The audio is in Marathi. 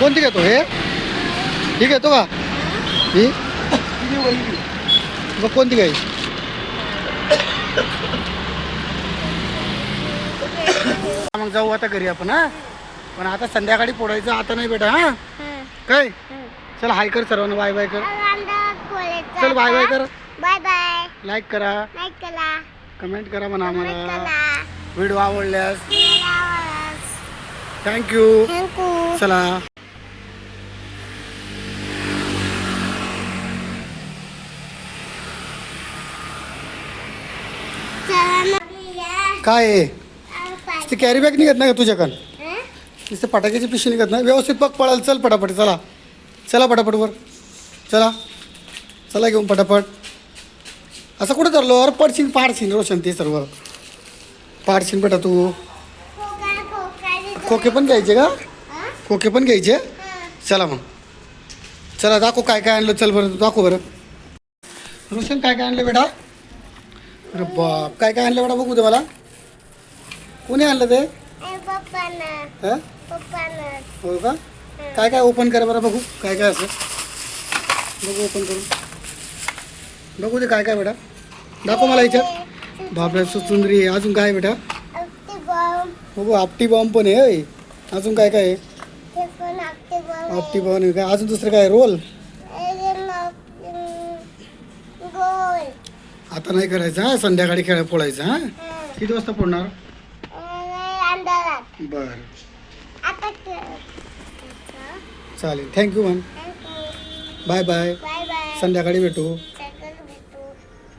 कोणती घेतो हे? ही घेतो का? ही? मग कोणती घ्यायची मग जाऊ आता घरी आपण हा? पण आता संध्याकाळी पोडायचं आता नाही बेटा हा? काय? चल हाय कर सर्वांना बाय बाय कर. चल बाय बाय कर. बाय बाय लाईक करा. लाईक करा कमेंट करा म्हणा आम्हाला. व्हिडिओ आवडल्यास. थँक्यू चला. काय आहे? ती कॅरी बॅग निघत नाही का तुझ्याकडं? नुसतं फटाक्याची पिशवी निघत नाही. व्यवस्थित पग पळाल चल पटापट चला. चला पटापट वर. चला. चला घेऊन पटापट. असं कुठं चाललो? अरे पडशील पाडशील रोशन ते सर्व. पाडशील बेटा तू. खोके पण घ्यायचे का? खोके पण घ्यायचे? चला मग. चला दाखव काय काय आणलं चल बरं दाखव बरं. रोशन काय काय आणलं बेटा? अरे बाप काय काय आणलं बेटा? बघू दे मला. कोणी आणलं ते? हं? हो का? काय काय ओपन करा बरं बघू. काय काय असं. बघू ओपन करू बघू दे काय काय बेटा. दाखव मला याच्यात. बापरे सुंदरी आहे. अजून काय आहे बेटा? बघू आपटी बॉम्ब पण आहे होय. अजून काय काय आहे? ते आपटी बॉम्ब आहे. काय अजून दुसरं काय आहे? रोल? आता नाही करायचं हा? संध्याकाळी खेळ पोळायचं हा. किती वाजता फोडणार? बरं. आता चालेल. Thank you ma'am bye bye bye bye संध्याकाळी भेटू.